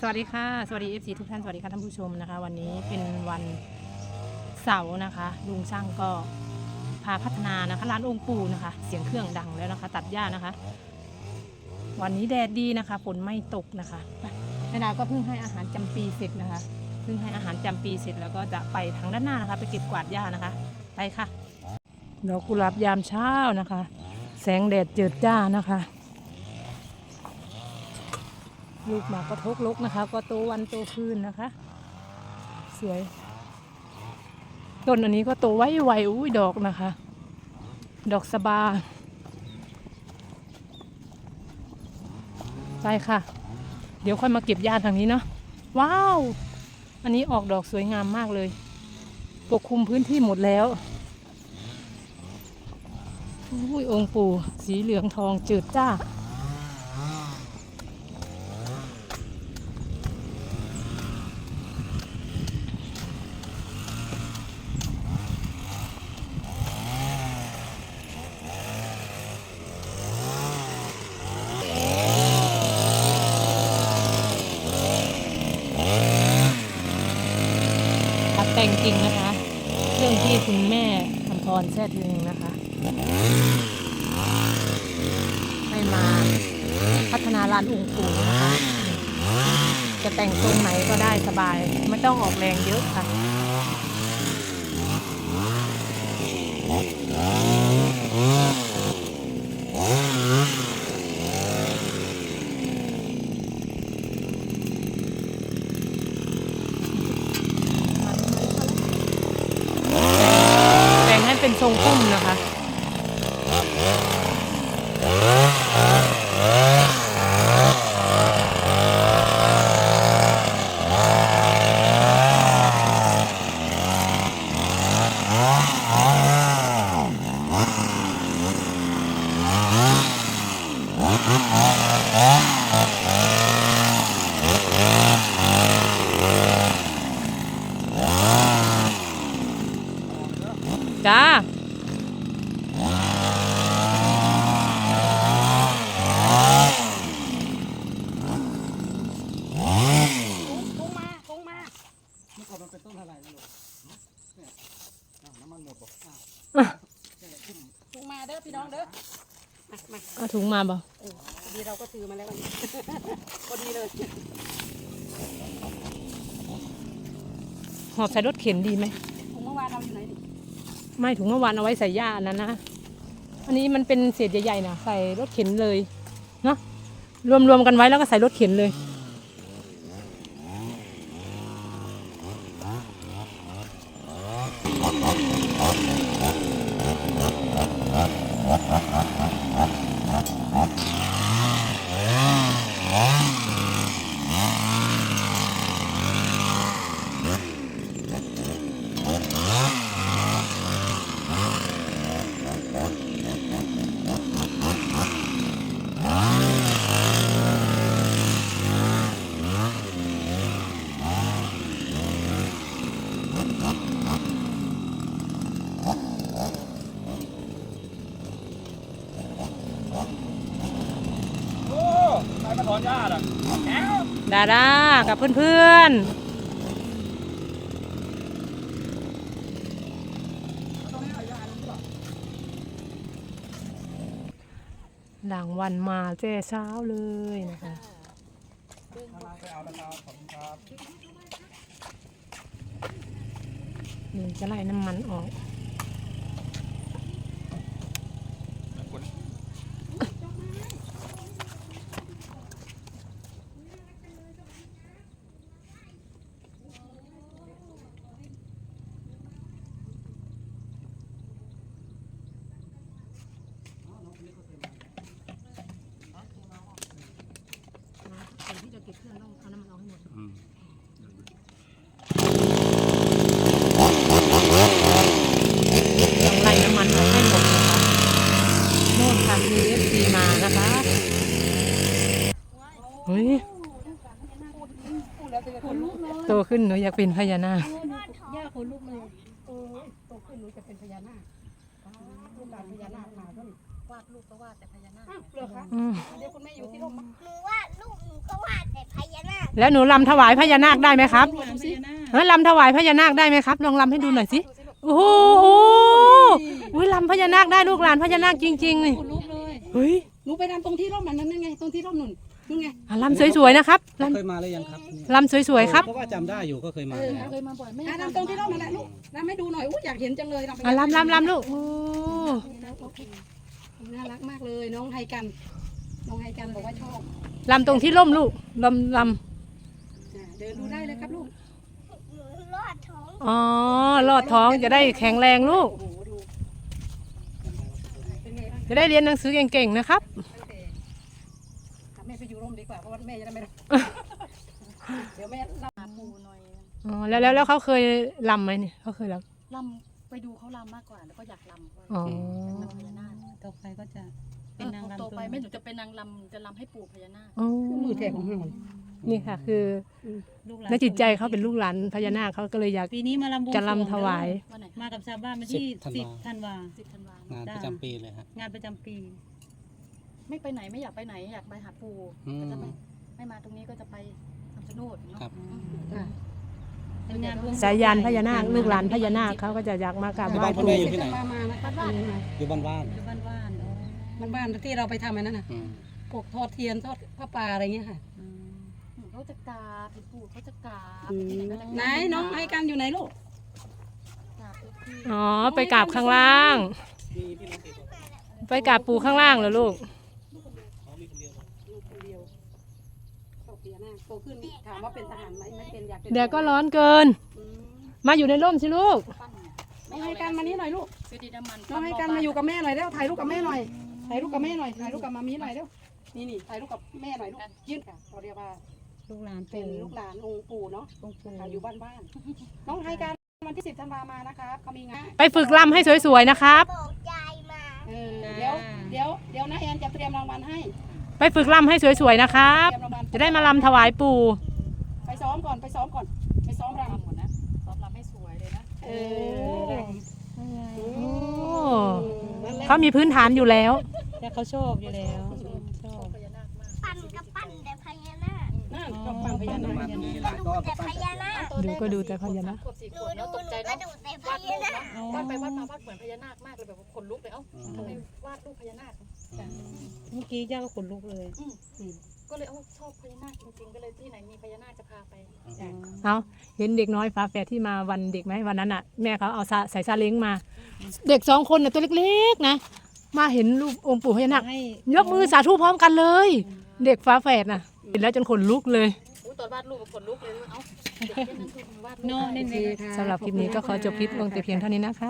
สวัสดีค่ะ สวัสดี FC ทุกท่าน สวัสดีค่ะท่านผู้ชมนะคะ วันนี้เป็นวันเสาร์นะคะ ลุงช่างก็พาพัฒนานะคะร้านองค์ปูนะคะ เสียงเครื่องดังแล้วนะคะ ตัดหญ้านะคะ วันนี้แดดดีนะคะฝนไม่ตกนะคะแม่ดาก็เพิ่งให้อาหารจำปีเสร็จนะคะเพิ่งให้อาหารจำปีเสร็จแล้วก็จะไปทางด้านหน้านะคะ ไปเก็บกวาดหญ้านะคะไปค่ะดอกกุหลาบยามเช้านะคะ แสงแดดเจิดจ้านะคะ ลูกหมากก็ทกลกนะคะ ก็โตวันโตคืนนะคะ สวย ต้นอันนี้ก็โตไวไวอุ้ยดอกนะคะ ดอกสบาไปค่ะ เดี๋ยวค่อยมาเก็บยาทางนี้เนาะว้าว อันนี้ออกดอกสวยงามมากเลย ปกคลุมพื้นที่หมดแล้วอุ้ยองค์ปู่สีเหลืองทองจืดจ้า แต่งจริงนะคะ เรื่องที่คุณแม่คำพรแท้ถึงนะคะให้มาพัฒนาลานองค์ปู่นะคะ จะแต่งตรงไหนก็ได้สบาย ไม่ต้องออกแรงเยอะค่ะแต่งให้เป็นท รงพุ่มนะคะจ้า ปุ้งมาปุ้งมา เมื่ อก่อนมันเป็นต้นอะไรนะลูกเนี่ยอ้าวน้ำมันหมดบอกอ้าวอะเนี่ยขึ้นปุ้งมาเด้อพี่น้องเด้อมามาเอาถุงมาบ่เออพอดีเราก็ถือมาแล้ววันนี้ พอดีเลยหอบใส่รถเข็นดีไหม ถุงเมื่อวานเราอยู่ไหนนี่ไม่ถุงเมื่อวานเอาไว้ใส่หญ้าอันนั้นนะ อันนี้มันเป็นเศษใหญ่ๆนะใส่รถเข็นเลย เนาะรวมๆกันไว้แล้วก็ใส่รถเข็นเลย โอ้ใครมาถอนหญ้าอะ ดาดากับเพื่อนๆหลังวันมาเจ้เช้าเลยนะคะนี่จะไล่น้ำมันออก ที่จะเก็บเครื่องต้องเอาน้ำมันออกให้หมดต้องไล่น้ำมันออกให้หมดนะคะโน่นค่ะมีเอฟซีมานะคะเฮ้ยพูดแล้วจะคนลุกเลยโตขึ้นหนูอยากเป็นพญานาคย่าคนลุกเลยเออโตขึ้นหนูจะเป็นพญานาคลูกหลานพญานาคมาด้วย วาดรูปก็วาดแต่พญานาคอ้าวเหรอคะอืมเดี๋ยวคุณแม่อยู่ที่ร่มมาหนูว่าลูกหนูก็วาดแต่พญานาคแล้วหนูลำถวายพญานาคได้ไหมครับดูสิเฮ้ยลำถวายพญานาคได้ไหมครับ ลองลำให้ดูหน่อยสิโอ้โหอุ้ยลำพญานาคได้ลูกหลานพญานาคจริงๆนี่คนลุกเลยเฮ้ยหนูไปทำตรงที่ร่มมันนั่นไง ตรงที่ร่มนุ่นนู่นไงอะลำสวยๆนะครับลเคยมาหรือยังครับเนี่ยำลำสวยๆครับเพราะว่าจำได้อยู่ก็เคยมาเออแล้วเคยมาบ่อยไหมอะทำตรงที่ร่มนั่นแหละลูกทำให้ดูหน่อยอู้อยากเห็นจังเลยทำไปอะลำลำลำลูกโอ้ น่ารักมากเลยน้องไฮกัน น้องไฮกันบอกว่าชอบลำตรงที่ร่มลูกลำลอะเดินดูได้เลยครับลูกำอ๋อลอดท้องจะได้แข็งแรงลูก โอ้โหดู เป็นไงบ้างจะได้เรียนหนังสือเก่งๆนะครับ ตั้งแต่อะแม่ไปอยู่ร่มดีกว่า เพราะว่าแม่จะได้ไม่ร้อนเดี๋ยวแม่รับปูหน่อยอ๋อแล้วแล้วแล้วเขาเคยลำไหมเนี่ยเขาเคยลลำ ไปดูเขาลำมากกว่าแล้วก็อยากลำำอ๋อลำพญานาคต่อไปก็จะเป็เป็นนนางโตรำไปไม่หนูจะเป็นนางลำจะลำให้ปู่พญานาคอ๋อมือแทกของห้างนี่ค่ะ คือลูกหลานในจิตใจเขาเป็นลูกหลานพญานาคเขาก็เลยอยากปีนี้มาลำบวงจะสรวงลำถวาย วันไหนมากับชาวบ้านมาที่สิบธันวา สิบธันวางานประจำปีเลยฮะ งานประจำปี ไม่ไปไหนไม่อยากไปไหนอยากไปหาปู่อืม ก็จะไม่ไม่มาตรงนี้ก็จะไปคำชะโนดเนาะครับ อืม สรวงสายยานพญานาคลูกหลานพญานาคเขาก็จะอยากมากราบไหว้บ้านพ่อปู่แม่อยู่ที่ไหนมามานะครับบ้านอยู่บ้านว่านอยู่บ้านว่านอ๋อมันบ้านที่เราไปทำอันนั้นน่ะอืมพวกทอดเทียนทอดผ้าป่าอะไรเงี้ยค่ะอืมเขาจะกราบให้ปู่เขาจะกราบอืมที่ไหนก็จะกราบไหนน้องไฮกันอยู่ไหนลูกกราบทุกที่อ๋อไปกราบข้างล่าง ไปกราบปู่ข้างล่างเหรอลูก ลูกคนเดียวชอบพญานาค โตขึ้นถามว่าเป็นทหารไหมไม่เป็นอยากเป็นเดี๋ยวก็ร้อนเกิน อืมมาอยู่ในร่มสิลูกปั้นเนี่ยน้องไฮกันมานี่หน่อยลูกซื้อดีน้ำมันน้องไฮกันมาอยู่กับแม่หน่อยเร็วถ่ายรูปกับแม่หน่อยถ่ายรูปกับแม่หน่อยถ่ายรูปกับมามีหน่อยเร็วนี่นี่ถ่ายรูปกับแม่หน่อยลูกยื่นค่ะเราเรียกว่าลูกหลานเป็นปู่ลูกหลานองค์ปู่เนาะองค์ปู่ค่ะอยู่บ้านบ้านน้องไฮกันวันที่สิบธันวามานะครับเขามีงาน ไปฝึกลำให้สวยๆนะครับเออเดี๋ยวเดี๋ยวเดี๋ยวนะแอนจะเตรียมรางวัลให้ไปฝึกลำให้สวยๆนะครับ เตรียมรางวัล จะได้มาลำถวายปู่ ไปซ้อมก่อนไปซ้อมก่อน ไปซ้อมรำลำหมดนะซ้อมลำให้สวยเลยนะเออโอ้เขามีพื้นฐานอยู่แล้ว แต่เขาชอบอยู่แล้วชอบพญานาคมากปั่นก็ปั่นแต่พญานาคนั่นก็ฟังพญานาคมันมีหลายรอบแต่พญานาคดูก็ดูแต่พญานาคขวบสี่ขดูวบแล้วดูตกใจก็เนาะดูแต่พวาดรูญาปนาคเนาะวาดไปวาดมาวาดเหมือนพญานาคมากเลยแบบว่าขนลุกเลยเอ้าอืมทำไมวาดรูปพญานาคเมื่อกี้ย่าก็ขนลุกเลย ก็เลยเอ้าชอบพญานาคจริงๆ ก็เลยที่ไหนมีพญานาคจะพาไปเอาเห็นเด็กน้อยฟ้าแฝดที่มาวันเด็กไหมวันนั้นอะแม่เขาเอาซาใส่ซาเล้งมา เด็กสองคนน่ะตัวเล็กๆนะ มาเห็นรูปองค์ปู่พญานาคให้ยกมือสาธุพร้อมกันเลย เด็กฟ้าแฝดน่ะเห็นแล้วจนขนลุกเลยอุ้ยตอนวาดรูปขนลุกเลยเอ้าเด็กแค่นั้นคือวาดรูปโน่ได้เน่นๆสำหรับคลิปนี้ก็ขอจบคลิปลงแต่เพียงเท่านี้นะคะ